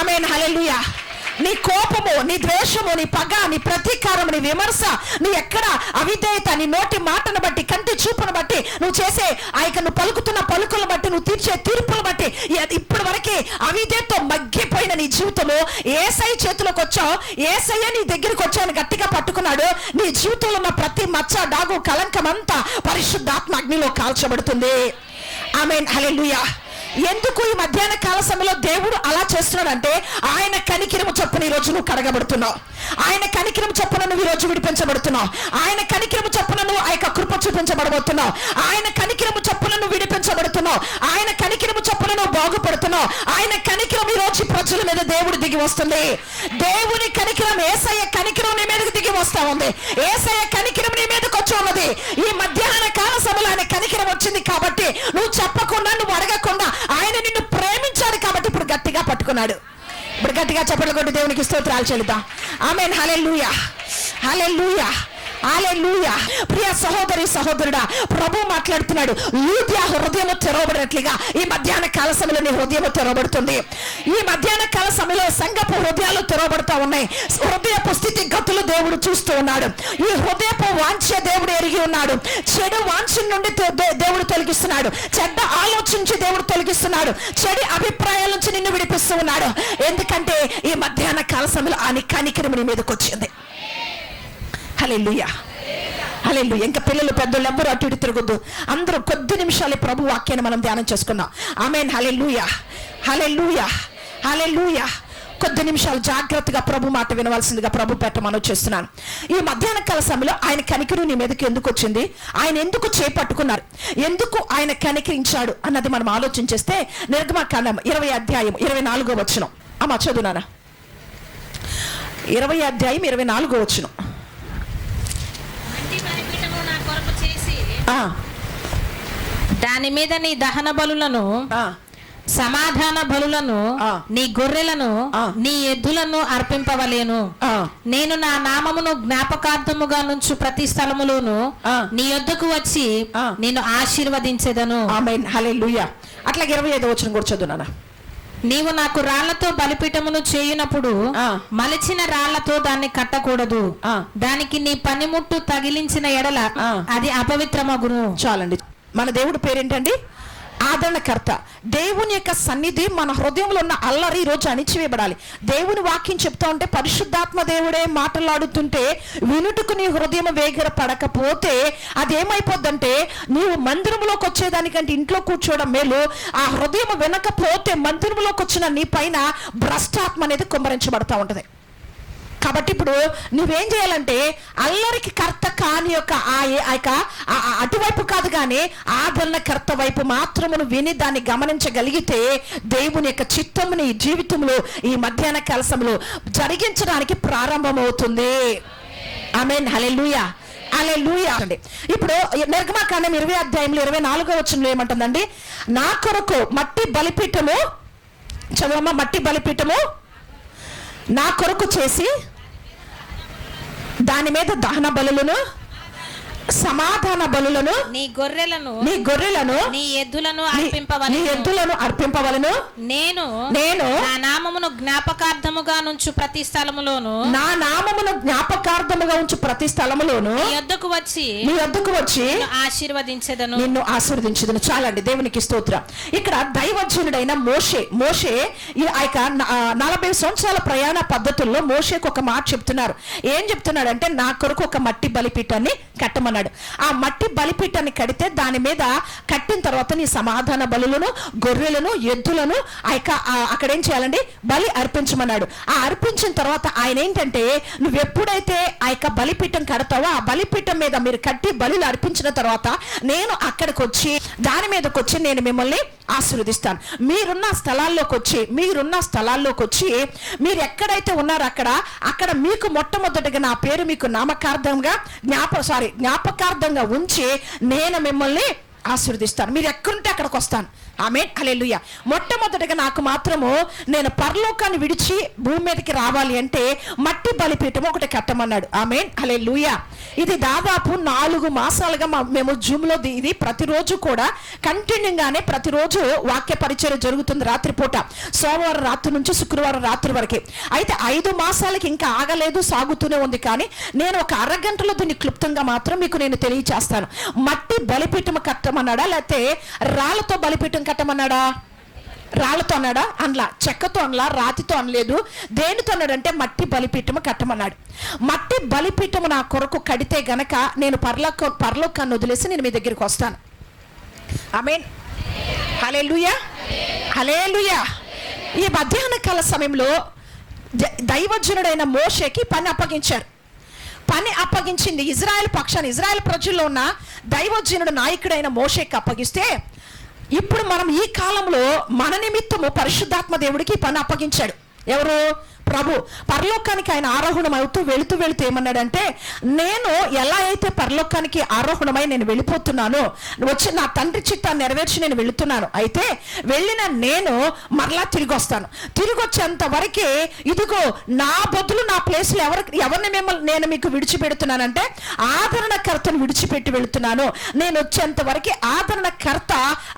ఆమె హలెలుయా నీ కోపము నీ ద్వేషము నీ పగ నీ ప్రతీకారం నీ విమర్శ నీ ఎక్కడ అవిధేయత నీ నోటి మాటను బట్టి కంటి చూపును బట్టి నువ్వు చేసే ఆ యొక్క నువ్వు పలుకుతున్న పలుకులను బట్టి నువ్వు తీర్చే తీర్పులు బట్టి ఇప్పటి వరకు అవిధేయతో మగ్గిపోయిన నీ జీవితము ఏసై చేతిలోకి వచ్చావు ఏసయ్య నీ దగ్గరికి వచ్చాను గట్టిగా పట్టుకున్నాడు నీ జీవితంలో ఉన్న ప్రతి మచ్చ డాగు కలంకం అంతా పరిశుద్ధాత్మ అగ్నిలో కాల్చబడుతుంది. ఆమె హల్లెలూయా. ఎందుకు ఈ మధ్యాహ్న కాల సమయంలో దేవుడు అలా చేస్తున్నాడంటే ఆయన కనికిరము చొప్పున ఈ రోజు నువ్వు కడగబడుతున్నావు? ఆయన కనికిరం చొప్పున నువ్వు ఈ రోజు విడిపించబడుతున్నావు. ఆయన కనికిరము చొప్పున నువ్వు ఆ యొక్క కృప చూపించబడబోతున్నావు. ఆయన కనికిరము చొప్పున నువ్వు విడిపించబడుతున్నావు. ఆయన కనికిరము చొప్పున నువ్వు బాగుపడుతున్నావు. ఆయన కనికిరం ఈ రోజు ప్రజల మీద దేవుడు దిగి వస్తుంది. దేవుని కనికిరం ఏసయ్య కనికిరం నీ మీదకి దిగి వస్తా ఉంది. ఏసయ్య కనికిరం నీ మీదకి వచ్చి ఉన్నది. ఈ మధ్యాహ్న కాల సమయంలో ఆయన కనికిరం వచ్చింది కాబట్టి నువ్వు చెప్పకుండా నువ్వు అడగకుండా ఆయన నిన్ను ప్రేమించాడు కాబట్టి ఇప్పుడు గట్టిగా పట్టుకున్నాడు. ఇప్పుడు గట్టిగా చెప్పలు కొట్టి దేవునికి స్తోత్రాలు చెల్లుతాం. ఆమె హలే లూయా హలే లూయా హల్లెలూయా ప్రియ సహోదరి సహోదరుడా ప్రభు మాట్లాడుతున్నాడు. లూద్యా హృదయము తెరవబడినట్లుగా ఈ మధ్యాహ్న కాల సమయంలో నీ హృదయము తెరవబడుతుంది. ఈ మధ్యాహ్న కాల సమయంలో సంగపు హృదయాలు తెరవబడతా ఉన్నాయి. హృదయపు స్థితి గతులు దేవుడు చూస్తూ ఉన్నాడు. ఈ హృదయపు వాంఛ దేవుడు ఎరిగి ఉన్నాడు. చెడు వాంఛ నుండి దేవుడు తొలగిస్తున్నాడు. చెడ్డ ఆలోచించి దేవుడు తొలగిస్తున్నాడు. చెడు అభిప్రాయాల నుంచి నిన్ను విడిపిస్తూ ఉన్నాడు. ఎందుకంటే ఈ మధ్యాహ్న కాల సమయంలో ఆ కనికరం నీ మీదకి వచ్చింది. హల్లెలూయా హల్లెలూయా ఇంకా పిల్లలు పెద్దలు ఎవ్వరు అటు ఇటు తిరగొద్దు. అందరూ కొద్ది నిమిషాలు ప్రభు వాక్యాన్ని మనం ధ్యానం చేసుకున్నాం ఆమెన్ హల్లెలూయా హల్లెలూయా హల్లెలూయా కొద్ది నిమిషాలు జాగ్రత్తగా ప్రభు మాట వినవలసిందిగా ప్రభు పెట్టమని చేస్తున్నాను. ఈ మధ్యాహ్న కాల సమయంలో ఆయన కనికరు నీ మీదకి ఎందుకు వచ్చింది? ఆయన ఎందుకు చేపట్టుకున్నారు? ఎందుకు ఆయన కనికరించాడు అన్నది మనం ఆలోచించేస్తే నిర్గమకాండం ఇరవై అధ్యాయం ఇరవై నాలుగో వచ్చిన అమ్మ చదువునానా ఇరవై అధ్యాయం ఇరవై నాలుగో వచ్చినాం మంచి బలిపీఠము నా కొరకు చేసి ఆ, దాని మీద నీ దహన బలులను సమాధాన బలులను. నీ గొర్రెలను. నీ ఎద్దులను అర్పింపవలేను ఆ. నేను నా నామమును జ్ఞాపకార్థముగా నుంచు ప్రతి స్థలములోను. నీ యొద్దకు వచ్చి. నేను ఆశీర్వదించెదను అట్లాగే ఇరవై ఐదో వచ్చిన కూడా చదువునానా నీవు నాకు రాళ్ళతో బలిపీఠమును చేయునప్పుడు. మలిచిన రాళ్ళతో దాన్ని కట్టకూడదు. దానికి నీ పనిముట్టు తగిలించిన ఎడల ఆ. అది అపవిత్రమగును చాలండి మన దేవుడు పేరేంటండి ఆదరణకర్త. దేవుని యొక్క సన్నిధి మన హృదయంలో ఉన్న అల్లరి ఈరోజు రోజు అణిచివేయబడాలి. దేవుని వాక్యం చెప్తా ఉంటే పరిశుద్ధాత్మ దేవుడే మాట్లాడుతుంటే వినుటకు నీ హృదయం వేగిర పడకపోతే అది ఏమైపోద్దంటే నీవు మందిరంలోకి వచ్చేదానికంటే ఇంట్లో కూర్చోవడం మేలు. ఆ హృదయం వినకపోతే మందిరంలోకి వచ్చిన నీ పైన భ్రష్టాత్మ అనేది కుమ్మరించబడతా ఉంటుంది. కాబట్టి ఇప్పుడు నువ్వేం చేయాలంటే అల్లరికి కర్త కాని యొక్క ఆ ఆ యొక్క అటువైపు కాదు కానీ ఆదరణ కర్త వైపు మాత్రమును విని దాన్ని గమనించగలిగితే దేవుని యొక్క చిత్తముని జీవితంలో ఈ మధ్యాహ్న కలసంలో జరిగించడానికి ప్రారంభమవుతుంది. ఆమెన్. అలే లూయా అండి. ఇప్పుడు నిర్గమాకాండం ఇరవై అధ్యాయంలో ఇరవై నాలుగో వచనంలో ఏమంటుందండి? నా కొరకు మట్టి బలిపీఠము చదవమ్మ మట్టి బలిపీఠము నా కొరకు చేసి దాని మీద దహన బలులను సమాధాన బలులను నీ గొర్రెలను నీ గొర్రెలను నీ ఎద్దులను నీ అర్పింపవలను. ఎద్దులను అర్పింపవలను. నేను నేను నా జ్ఞాపకార్థముగా నుంచు ప్రతి స్థలములోను నా నామమును జ్ఞాపకార్థముగా ఉంచు ప్రతి స్థలములోను నీ యొద్దకు వచ్చి నీ వద్దకు వచ్చి ఆశీర్వదించెదను. నిన్ను ఆశీర్వదించదును. చాలండి దేవునికి స్తోత్రం. ఇక్కడ దైవజనుడైన మోషే మోషే ఆ యొక్క నలభై సంవత్సరాల ప్రయాణ పద్ధతుల్లో మోషేకు ఒక మాట చెప్తున్నారు. ఏం చెప్తున్నాడంటే నా కొరకు ఒక మట్టి బలిపీఠాన్ని కట్టమన్నాడు. ఆ మట్టి బలిపీఠాన్ని కడితే దాని మీద కట్టిన తర్వాత నీ సమాధాన బలులను గొర్రెలను ఎద్దులను ఆ యొక్క అక్కడ ఏం చేయాలండి? బలి అర్పించమన్నాడు. ఆ అర్పించిన తర్వాత ఆయన ఏంటంటే నువ్వు ఎప్పుడైతే ఆ యొక్క బలిపీఠం కడతావో ఆ బలిపీఠం మీద మీరు కట్టి బలులు అర్పించిన తర్వాత నేను అక్కడికి వచ్చి దాని మీదకి వచ్చి నేను మిమ్మల్ని ఆశీర్వదిస్తాను. మీరున్న స్థలాల్లోకి వచ్చి మీరున్న స్థలాల్లోకి వచ్చి మీరు ఎక్కడైతే ఉన్నారో అక్కడ అక్కడ మీకు మొట్టమొదటిగా నా పేరు మీకు నామకార్థంగా జ్ఞాప సారీ జ్ఞాపకార్థంగా ఉంచి నేను మిమ్మల్ని ఆశీర్వదిస్తాను. మీరు ఎక్కడుంటే అక్కడికి వస్తాను ఆమె హల్లెలూయా. మొట్టమొదటిగా నాకు మాత్రము నేను పరలోకాన్ని విడిచి భూమి మీదకి రావాలి అంటే మట్టి బలిపీఠం ఒకటి కట్టమన్నాడు. ఆమె హల్లెలూయా. ఇది దాదాపు నాలుగు మాసాలుగా మేము జూమ్లో ది- ఇది ప్రతిరోజు కూడా కంటిన్యూగానే ప్రతిరోజు వాక్య పరిచయం జరుగుతుంది రాత్రిపూట. సోమవారం రాత్రి నుంచి శుక్రవారం రాత్రి వరకు. అయితే ఐదు మాసాలకి ఇంకా ఆగలేదు సాగుతూనే ఉంది కానీ నేను ఒక అరగంటలో దీన్ని క్లుప్తంగా మాత్రం మీకు నేను తెలియచేస్తాను. మట్టి బలిపీఠం కట్టమన్నాడా? లేకపోతే రాళ్ళతో బలిపీఠం కట్టమన్నాడా? రాళ్ళతో అన్నాడా? అనలా. చెక్కతో అనలా రాతితో అనలేదు. దేనితో అన్నాడంటే మట్టి బలిపీఠము కట్టమన్నాడు. మట్టి బలిపీఠము నా కొరకు కడితే గనక నేను పర్లోక పర్లోకాన్ని వదిలేసి నేను మీ దగ్గరికి వస్తాను. ఆమెన్. హలే లుయా హలే ఈ మధ్యాహ్న కాల సమయంలో దైవజనుడైన మోషేకి పని అప్పగించారు. పని అప్పగించింది ఇజ్రాయెల్ పక్షాన్ని ఇజ్రాయెల్ ప్రజల్లో ఉన్న దైవజనుడు నాయకుడైన మోషేకి అప్పగిస్తే ఇప్పుడు మనం ఈ కాలంలో మన నిమిత్తము పరిశుద్ధాత్మ దేవుడికి పని అప్పగించాడు. ఎవరు? ప్రభు పరలోకానికి ఆయన ఆరోహణం అవుతూ వెళుతూ వెళుతూ ఏమన్నాడంటే నేను ఎలా అయితే పరలోకానికి ఆరోహణమై నేను వెళ్ళిపోతున్నానో వచ్చి నా తండ్రి చిత్తాన్ని నెరవేర్చి నేను వెళుతున్నాను అయితే వెళ్ళిన నేను మరలా తిరిగి వస్తాను. తిరిగి వచ్చేంత వరకే ఇదిగో నా బదులు నా ప్లేస్లో ఎవరు ఎవరిని మిమ్మల్ని నేను మీకు విడిచిపెడుతున్నానంటే ఆదరణకర్తను విడిచిపెట్టి వెళుతున్నాను. నేను వచ్చేంత వరకు ఆదరణకర్త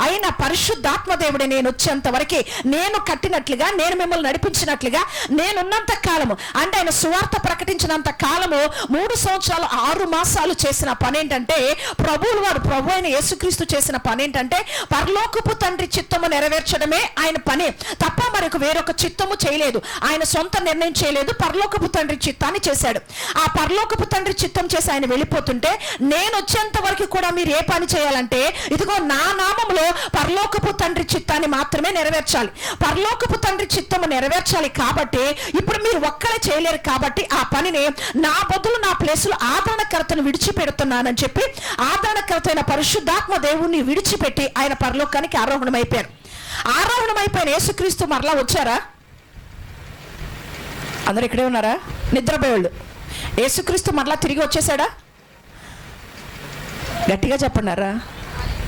అయిన పరిశుద్ధాత్మ దేవుడే. నేను వచ్చేంత వరకు నేను కట్టినట్లుగా నేను మిమ్మల్ని నడిపించినట్లుగా నేను ఉన్నంత కాలము అంటే ఆయన సువార్త ప్రకటించినంత కాలము మూడు సంవత్సరాలు ఆరు మాసాలు చేసిన పని ఏంటంటే ప్రభువులు వారు ప్రభు అయిన యేసుక్రీస్తు చేసిన పని ఏంటంటే పరలోకపు తండ్రి చిత్తము నెరవేర్చడమే ఆయన పని. తప్ప మరొక వేరొక చిత్తము చేయలేదు. ఆయన సొంత నిర్ణయం చేయలేదు పరలోకపు తండ్రి చిత్తాన్ని చేశాడు. ఆ పరలోకపు తండ్రి చిత్తం చేసి ఆయన వెళ్ళిపోతుంటే నేను వచ్చేంత వరకు కూడా మీరు ఏ పని చేయాలంటే ఇదిగో నా నామంలో పరలోకపు తండ్రి చిత్తాన్ని మాత్రమే నెరవేర్చాలి. పరలోకపు తండ్రి చిత్తము నెరవేర్చాలి కాబట్టి ఇప్పుడు మీరు ఒక్కరే చేయలేరు కాబట్టి ఆ పనిని నా బదులు నా ప్లేసులో ఆదరణకర్తను విడిచిపెడుతున్నానని చెప్పి ఆదరణకర్త అయిన పరిశుద్ధాత్మ దేవుణ్ణి విడిచిపెట్టి ఆయన పరలోకానికి ఆరోహణమైపోయారు. ఆరోహణమైపోయిన ఆరోహణం అయిపోయిన యేసుక్రీస్తు మరలా వచ్చారా? అందరు ఇక్కడే ఉన్నారా? నిద్రపోయేవాళ్ళు. యేసుక్రీస్తు మరలా తిరిగి వచ్చేసాడా? గట్టిగా చెప్పన్నారా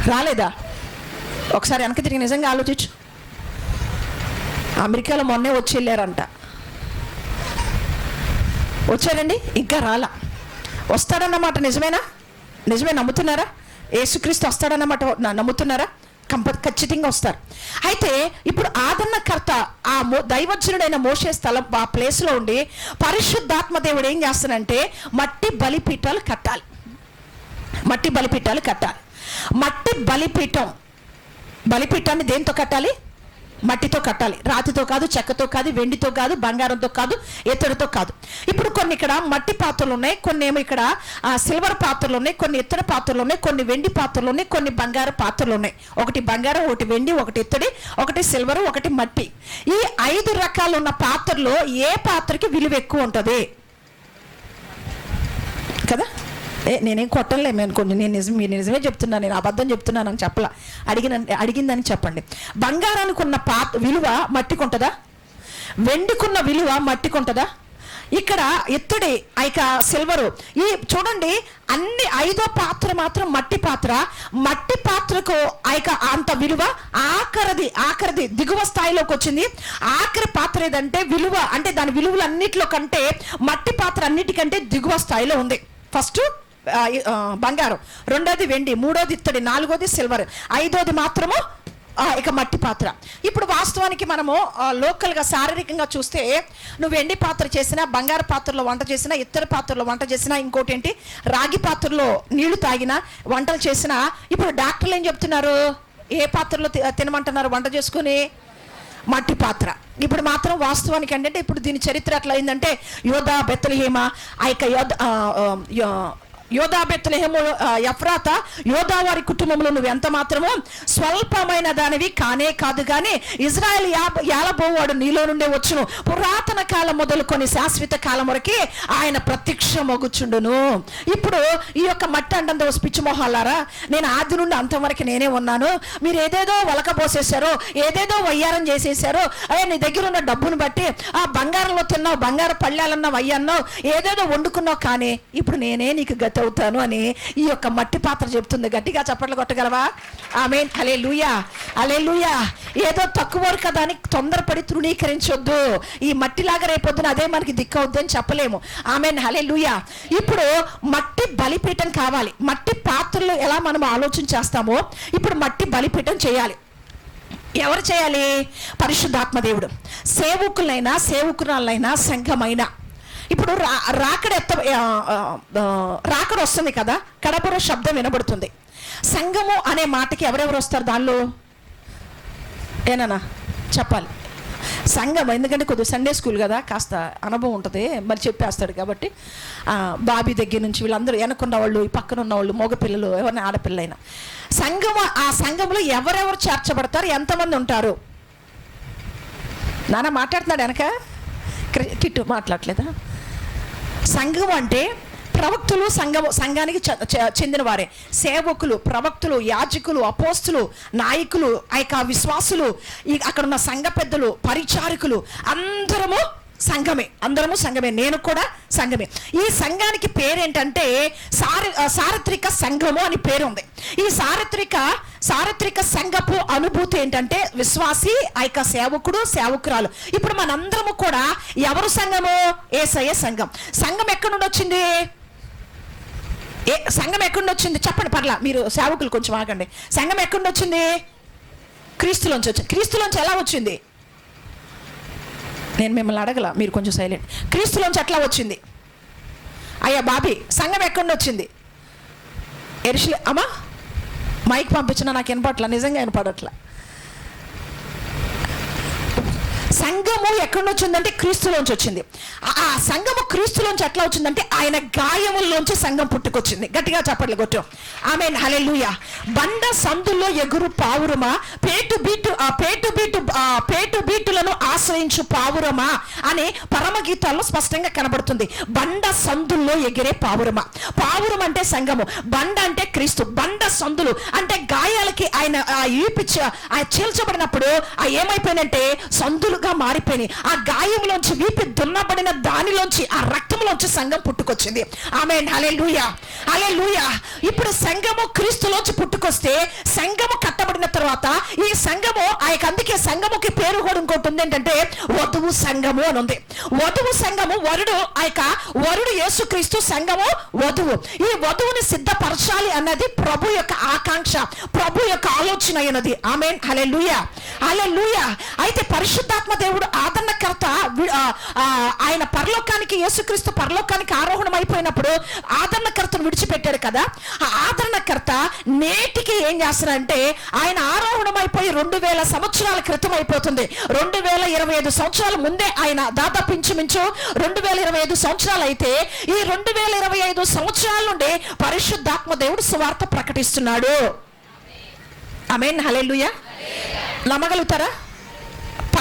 రాలేదా? ఒకసారి వెనక తిరిగి నిజంగా ఆలోచించు. అమెరికాలో మొన్నే వచ్చి వెళ్ళారంట. వచ్చారండి ఇంకా రాలా. వస్తాడన్నమాట నిజమేనా? నిజమే నమ్ముతున్నారా? యేసుక్రీస్తు వస్తాడన్నమాట నమ్ముతున్నారా? కంప ఖచ్చితంగా వస్తారు. అయితే ఇప్పుడు ఆదరణకర్త ఆ మో దైవజనుడైన మోసే స్థలం ఆ ప్లేస్లో ఉండి పరిశుద్ధాత్మ దేవుడు ఏం చేస్తానంటే మట్టి బలిపీఠాలు కట్టాలి. మట్టి బలిపీఠాలు కట్టాలి. మట్టి బలిపీఠం బలిపీఠాన్ని దేంతో కట్టాలి? మట్టితో కట్టాలి. రాతితో కాదు చెక్కతో కాదు వెండితో కాదు బంగారంతో కాదు ఇత్తడితో కాదు. ఇప్పుడు కొన్ని ఇక్కడ మట్టి పాత్రలు ఉన్నాయి కొన్ని ఏమో ఇక్కడ సిల్వర్ పాత్రలు ఉన్నాయి కొన్ని ఇత్తడి పాత్రలు ఉన్నాయి కొన్ని వెండి పాత్రలు ఉన్నాయి కొన్ని బంగారు పాత్రలు ఉన్నాయి. ఒకటి బంగారం ఒకటి వెండి ఒకటి ఇత్తడి ఒకటి సిల్వర్ ఒకటి మట్టి. ఈ ఐదు రకాలు ఉన్న పాత్రలో ఏ పాత్రకి విలువ ఎక్కువ ఉంటుంది? కదా? ఏ నేనేం కొట్టలేము అనుకోండి నేను నిజం మీరు నిజమే చెప్తున్నాను నేను అబద్ధం చెప్తున్నాను అని చెప్పలా. అడిగిన అడిగిందని చెప్పండి. బంగారానికి ఉన్న పాత విలువ మట్టికుంటుందా వెండికున్న విలువ మట్టికుంటుందా ఇక్కడ ఇత్తడి ఇక సిల్వరు. ఈ చూడండి అన్ని ఐదో పాత్ర మాత్రం మట్టి పాత్ర. మట్టి పాత్రకు ఇక అంత విలువ ఆఖరిది ఆఖరిది దిగువ స్థాయిలోకి వచ్చింది. ఆఖరి పాత్ర ఏదంటే విలువ. అంటే దాని విలువలు అన్నిటిలో కంటే మట్టి పాత్ర అన్నిటికంటే దిగువ స్థాయిలో ఉంది. ఫస్ట్ బంగారం. రెండోది వెండి మూడోది ఇత్తడి నాలుగోది సిల్వర్. ఐదోది మాత్రము ఇక మట్టి పాత్ర. ఇప్పుడు వాస్తవానికి మనము లోకల్గా శారీరకంగా చూస్తే నువ్వు వెండి పాత్ర చేసినా బంగారు పాత్రలో వంట చేసినా ఇత్తడి పాత్రలో వంట చేసినా ఇంకోటి ఏంటి రాగి పాత్రలో నీళ్ళు తాగినా వంటలు చేసినా ఇప్పుడు డాక్టర్లు ఏం చెప్తున్నారు? ఏ పాత్రలో తి- తినమంటున్నారు వంట చేసుకుని? మట్టి పాత్ర. ఇప్పుడు మాత్రం వాస్తవానికి ఏంటంటే ఇప్పుడు దీని చరిత్ర అట్లా అయిందంటే యోధ బెత్తలహేమ ఆ యొక్క యోధ యోధా బెత్తలహేము ఎఫ్రాత యోధా వారి కుటుంబంలో నువ్వు ఎంత మాత్రమో స్వల్పమైన దానివి కానే కాదు కానీ ఇజ్రాయెల్ యాబ యాలబోవాడు నీలో నుండే వచ్చును. పురాతన కాలం మొదలుకొని శాశ్వత కాలం వరకే ఆయన ప్రత్యక్ష మొగుచుండును ఇప్పుడు ఈ యొక్క మట్టి అండంతో పిచ్చి మొహాలారా నేను ఆది నుండి అంతం వరకు నేనే ఉన్నాను. మీరు ఏదేదో వలకపోసేశారో ఏదేదో వయ్యారం చేసేసారో అయ్యా నీ దగ్గర ఉన్న డబ్బును బట్టి ఆ బంగారంలో తిన్నావు బంగారు పళ్ళాలన్నావు అయ్యన్నావు ఏదేదో వండుకున్నావు కానీ ఇప్పుడు నేనే నీకు గతం అవుతాను అని ఈ యొక్క మట్టి పాత్ర చెప్తుంది. గట్టిగా చప్పట్లు కొట్టగలవా? ఆమె అలే లూయా అలే లూయా ఏదో తక్కువ కదా అని తొందరపడి తృణీకరించొద్దు. ఈ మట్టిలాగా రేపొద్దున అదే మనకి దిక్కు అని చెప్పలేము. ఆమె హలే లూయా ఇప్పుడు మట్టి బలిపీఠం కావాలి. మట్టి పాత్రలు ఎలా మనం ఆలోచన చేస్తామో ఇప్పుడు మట్టి బలిపీఠం చేయాలి. ఎవరు చేయాలి? పరిశుద్ధాత్మ దేవుడు. సేవకులైనా సేవకురాలైనా సంఘమైనా ఇప్పుడు రా రాకడ ఎత్త రాకడ వస్తుంది కదా కడపర శబ్దం వినబడుతుంది. సంఘము అనే మాటకి ఎవరెవరు వస్తారు దానిలో? ఏనన్నా? చెప్పాలి. సంఘం ఎందుకంటే కొద్దిగా సండే స్కూల్ కదా కాస్త అనుభవం ఉంటుంది మరి చెప్పేస్తాడు కాబట్టి బాబి బాబీ దగ్గర నుంచి వీళ్ళందరూ వెనకున్న వాళ్ళు ఈ పక్కన ఉన్న వాళ్ళు మగపిల్లలు ఎవరిని ఆడపిల్లైనా సంఘం ఆ సంఘంలో ఎవరెవరు చేర్చబడతారు? ఎంతమంది ఉంటారు? నాన్న మాట్లాడుతున్నాడు వెనక? క్రి- కిట్టు మాట్లాడలేదా? సంఘం అంటే ప్రవక్తులు సంఘం సంఘానికి చ- చెందిన వారే సేవకులు ప్రవక్తులు యాజకులు అపోస్తులు నాయకులు ఆ యొక్క విశ్వాసులు ఈ అక్కడ ఉన్న సంఘ పెద్దలు పరిచారకులు అందరము సంఘమే. అందరము సంఘమే. నేను కూడా సంఘమే. ఈ సంఘానికి పేరేంటంటే సార సార్వత్రిక సంఘము అని పేరు ఉంది. ఈ సార్వత్రిక సార్వత్రిక సంఘపు అనుభూతి ఏంటంటే విశ్వాసి ఆ యొక్క సేవకుడు సేవకురాలు. ఇప్పుడు మనందరము కూడా ఎవరు సంఘము? ఏసయ్య సంఘం. సంఘం ఎక్కడి నుండి వచ్చింది? ఏ సంఘం ఎక్కడి నుండి వచ్చింది? చెప్పండి పర్లా మీరు సేవకులు కొంచెం ఆగండి. సంఘం ఎక్కడి నుండి వచ్చింది? క్రీస్తులోంచి వచ్చింది. క్రీస్తులోంచి ఎలా వచ్చింది? నేను మిమ్మల్ని అడగల మీరు కొంచెం సైలెంట్ క్రీస్తులోంచి అట్లా వచ్చింది. అయ్యా బాబీ సంఘం ఎక్కడి వచ్చింది? ఎరుషులే అమ్మా మైక్ పంపించిన నాకు వినపట్ల నిజంగా వినపడట్లా? సంఘము ఎక్కడి నుంచి ఉందంటే క్రీస్తులోంచి వచ్చింది ఆ- ఆ సంఘము క్రీస్తులోంచి ఎట్లా వచ్చిందంటే ఆయన గాయముల్లోంచి సంఘం పుట్టుకొచ్చింది. గట్టిగా చప్పట్లు కొట్టు. ఆమె హలెలుయ బండ సందుల్లో ఎగురు పావురమా? పేటు బీటు ఆ పేటు బీటు ఆ పేటు బీటులను ఆశ్రయించు పావురమా? అనే పరమగీతాల్లో స్పష్టంగా కనబడుతుంది. బండ సందుల్లో ఎగిరే పావురమా? పావురం అంటే సంఘము. బండ అంటే క్రీస్తు. బండ సందులు అంటే గాయాలకి ఆయన ఈపిచ్చ ఆయన ఆ చీల్చబడినప్పుడు ఆ ఏమైపోయినంటే సందులుగా మారిపోయినాయి. ఆ గాయంలోంచి వీపి దున్నబడిన దానిలోంచి ఆ రక్తంలోంచి సంఘం పుట్టుకొచ్చింది. ఆమె అలే లూయా అలే లూయా ఇప్పుడు సంఘము క్రీస్తులోంచి పుట్టుకొస్తే సంఘము కట్టబడిన తర్వాత ఈ సంఘము ఆ యొక్క అందుకే సంఘముకి పేరు కూడా ఇంకోటి ఉంది ఏంటంటే వధువు సంఘము అని ఉంది. వధువు సంఘము వరుడు ఆ యొక్క వరుడు యేసుక్రీస్తు సంఘము వధువు. ఈ వధువుని సిద్ధపరచాలి అన్నది ప్రభు యొక్క ఆకాంక్ష ప్రభు యొక్క ఆలోచన అయినది. ఆమె అలే లూయా అలే లూయా అయితే పరిశుద్ధాత్మ దేవుడు ఆదరణకర్త ఆయన పరలోకానికి యేసుక్రీస్తు పరలోకానికి ఆరోహణం అయిపోయినప్పుడు ఆదరణకర్తను విడిచిపెట్టాడు కదా. ఆ ఆదరణకర్త నేటికి ఏం చేస్తారంటే ఆయన ఆరోహణం అయిపోయి రెండు వేల సంవత్సరాల క్రితం అయిపోతుంది రెండు వేల ఇరవై ఐదు సంవత్సరాల ముందే ఆయన దాదాపు ఇంచుమించు రెండు వేల ఇరవై ఐదు సంవత్సరాలు అయితే ఈ రెండు వేల ఇరవై ఐదు సంవత్సరాల నుండి పరిశుద్ధాత్మ దేవుడు సువార్త ప్రకటిస్తున్నాడు. ఆమెన్. హలే నమ్మగలుగుతారా?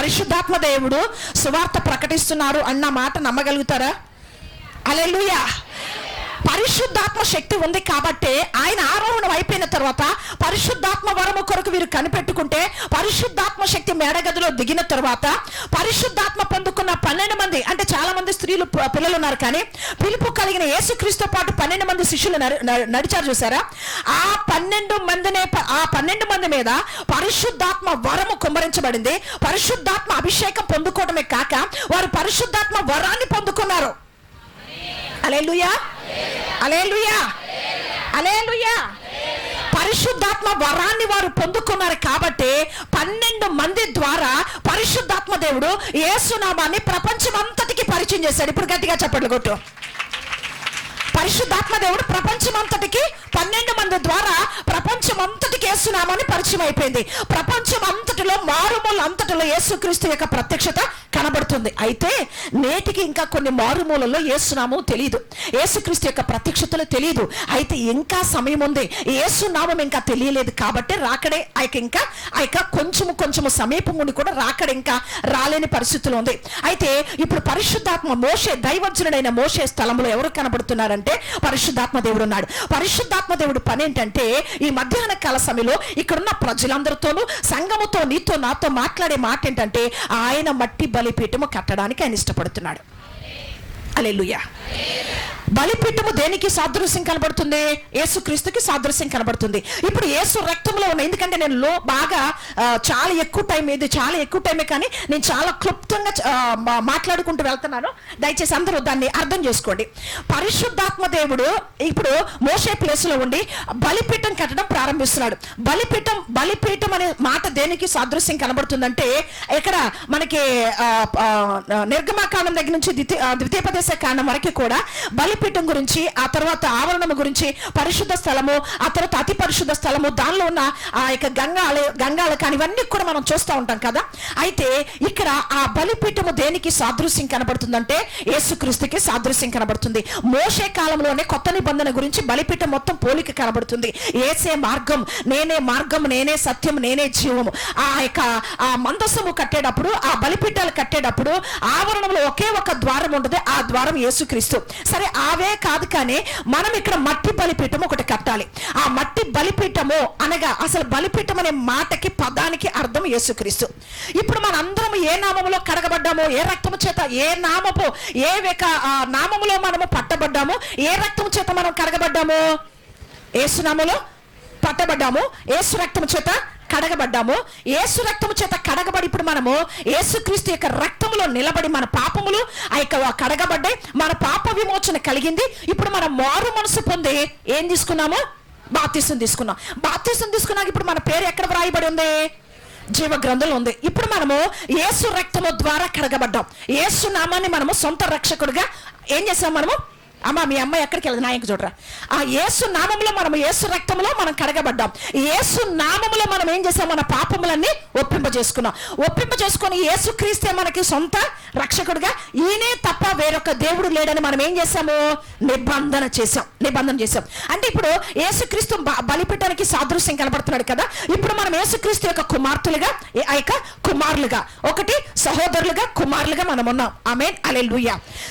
పరిశుద్ధాత్మ దేవుడు సువార్త ప్రకటిస్తున్నారు అన్న మాట నమ్మగలుగుతారా? అలెలుయా పరిశుద్ధాత్మ శక్తి ఉంది కాబట్టి ఆయన ఆరోహణం అయిపోయిన తర్వాత పరిశుద్ధాత్మ వరము కొరకు వీరు కనిపెట్టుకుంటే పరిశుద్ధాత్మ శక్తి మేడగదిలో దిగిన తర్వాత పరిశుద్ధాత్మ పొందుకున్న పన్నెండు మంది అంటే చాలా మంది స్త్రీలు పిల్లలు ఉన్నారు కానీ పిలుపు కలిగిన యేసుక్రీస్తుతో పాటు పన్నెండు మంది శిష్యులు న- నడిచారు చూసారా? ఆ పన్నెండు మందినే ప- ఆ పన్నెండు మంది మీద పరిశుద్ధాత్మ వరము కుమ్మరించబడింది. పరిశుద్ధాత్మ అభిషేకం పొందుకోవడమే కాక వారు పరిశుద్ధాత్మ వరాన్ని పొందుకున్నారు. Alleluia alleluia. అలేలుయా. పరిశుద్ధాత్మ వరాన్ని వారు పొందుకున్నారు కాబట్టి పన్నెండు మంది ద్వారా పరిశుద్ధాత్మ దేవుడు ఏసునామాన్ని ప్రపంచం అంతటికి పరిచయం చేశాడు. ఇప్పుడు గట్టిగా చెప్పండి కొట్టు. పరిశుద్ధాత్మ దేవుడు ప్రపంచం అంతటికి పన్నెండు మంది ద్వారా ప్రపంచం అంతటికి వేస్తున్నామని పరిచయం అయిపోయింది ప్రపంచం అంతటిలో మారుమూల అంతటిలో యేసుక్రీస్తు యొక్క ప్రత్యక్షత కనబడుతుంది. అయితే నేటికి ఇంకా కొన్ని మారుమూలలో యేసునామం తెలియదు యేసుక్రీస్తు యొక్క ప్రత్యక్షతలు తెలియదు అయితే ఇంకా సమయం ఉంది యేసునామం ఇంకా తెలియలేదు కాబట్టి రాకడే ఆ ఇంకా ఆ యొక్క కొంచెము కొంచెము సమీపముని కూడా రాకడ ఇంకా రాలేని పరిస్థితులు ఉంది. అయితే ఇప్పుడు పరిశుద్ధాత్మ మోషే దైవజనుడైన మోషే స్థలంలో ఎవరు కనబడుతున్నారంటే పరిశుద్ధాత్మ దేవుడు ఉన్నాడు. పరిశుద్ధాత్మ దేవుడు పని ఏంటంటే ఈ మధ్యాహ్న కాల సమయంలో ఇక్కడున్న ప్రజలందరితోనూ సంఘముతో నీతో నాతో మాట్లాడే మాట ఏంటంటే ఆయన మట్టి బలిపీఠము కట్టడానికి ఆయన ఇష్టపడుతున్నాడు. అలెలుయా బలిపీఠము దేనికి సాదృశ్యం కనబడుతుంది? యేసుక్రీస్తుకి సాదృశ్యం కనబడుతుంది. ఇప్పుడు యేసు రక్తంలో ఉన్న ఎందుకంటే నేను లో బాగా చాలా ఎక్కువ టైం ఇది చాలా ఎక్కువ టైమే కానీ నేను చాలా క్లుప్తంగా మాట్లాడుకుంటూ వెళ్తున్నాను. దయచేసి అందరూ దాన్ని అర్థం చేసుకోండి. పరిశుద్ధాత్మ దేవుడు ఇప్పుడు మోసే ప్లేస్లో ఉండి బలిపీఠం కట్టడం ప్రారంభిస్తున్నాడు. బలిపీఠం బలిపీఠం అనే మాట దేనికి సాదృశ్యం కనబడుతుందంటే ఇక్కడ మనకి నిర్గమాకాండం దగ్గర నుంచి ద్వితీయ ద్వితీయపద ద్వితీయోపదేశ కాండం వరకు కూడా బలిపీఠం గురించి ఆ తర్వాత ఆవరణం గురించి పరిశుద్ధ స్థలము ఆ తర్వాత అతి పరిశుద్ధ స్థలము దానిలో ఉన్న ఆ యొక్క గంగాళ గంగాళ కానీ ఇవన్నీ కూడా మనం చూస్తూ ఉంటాం కదా? అయితే ఇక్కడ ఆ బలిపీఠము దేనికి సాదృశ్యం కనబడుతుందంటే యేసుక్రీస్తుకి సాదృశ్యం కనబడుతుంది. మోషే కాలంలోనే కొత్త నిబంధన గురించి బలిపీఠం మొత్తం పోలిక కనబడుతుంది. ఏసే మార్గం నేనే మార్గం నేనే సత్యం నేనే జీవము. ఆ యొక్క ఆ మందసము కట్టేటప్పుడు ఆ బలిపీఠాలు కట్టేటప్పుడు ఆవరణంలో ఒకే ఒక ద్వారం ఉంటుంది. ఆ ద్వారం యేసుక్రీస్తు. సరే అవే కాదు కానీ మనం ఇక్కడ మట్టి బలిపీఠం ఒకటి కట్టాలి. ఆ మట్టి బలిపీఠము అనగా అసలు బలిపీఠం అనే మాటకి పదానికి అర్థం యేసుక్రీస్తు. ఇప్పుడు మనందరం ఏ నామములో కడగబడ్డామో ఏ రక్తము చేత ఏ నామపు ఏ నామములో మనము పట్టబడ్డామో ఏ రక్తము చేత మనం కడగబడ్డాము? ఏసునామలో పట్టబడ్డాము. ఏసు రక్తము చేత కడగబడ్డాము. ఏసు రక్తము చేత కడగబడి ఇప్పుడు మనము ఏసుక్రీస్తు యొక్క రక్తములో నిలబడి మన పాపములు ఆ యొక్క కడగబడ్డాయి మన పాప విమోచన కలిగింది. ఇప్పుడు మనం మారు మనసు పొంది ఏం తీసుకున్నాము? బాప్తీసం తీసుకున్నాం. బాప్తీసం తీసుకున్నాక ఇప్పుడు మన పేరు ఎక్కడ వ్రాయబడి ఉంది? జీవ గ్రంథంలో ఉంది. ఇప్పుడు మనము ఏసు రక్తము ద్వారా కడగబడ్డాం. ఏసు నామాన్ని మనము సొంత రక్షకుడిగా ఏం చేసాం మనము? అమ్మ మీ అమ్మ ఎక్కడికి వెళ్ళదు? నాయకు చూడరా. ఆ యేసు నామములో మనం యేసు రక్తంలో మనం కడగబడ్డాం. యేసు నామములో మనం ఏం చేసాం మన పాపములన్నీ ఒప్పింప చేసుకున్నాం ఒప్పింప చేసుకొని యేసు క్రీస్తే మనకి సొంత రక్షకుడిగా ఈయనే తప్ప వేరొక దేవుడు లేడని మనం ఏం చేసాము నిబంధన చేసాం నిబంధన చేసాం అంటే ఇప్పుడు యేసుక్రీస్తు బ- బలిపీఠానికి సాదృశ్యం కనబడుతున్నాడు కదా? ఇప్పుడు మనం యేసుక్రీస్తు యొక్క కుమార్తెలుగా ఆ యొక్క కుమారులుగా ఒకటి సహోదరులుగా కుమారులుగా మనం ఉన్నాం. ఆమె అలెలుయ్య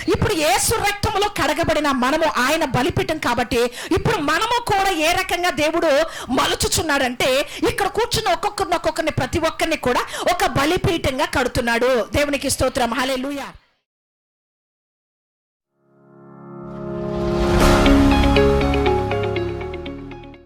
ఇప్పుడు యేసు రక్తములో కడగబడిన మనము ఆయన బలిపీఠం కాబట్టి ఇప్పుడు మనము కూడా ఏ రకంగా దేవుడు మలుచుచున్నాడంటే ఇక్కడ కూర్చున్న ఒక్కొక్కరిని ఒక్కొక్కరిని ప్రతి ఒక్కరిని కూడా ఒక బలిపీఠంగా కడుతున్నాడు. దేవునికి స్తోత్రం. హలే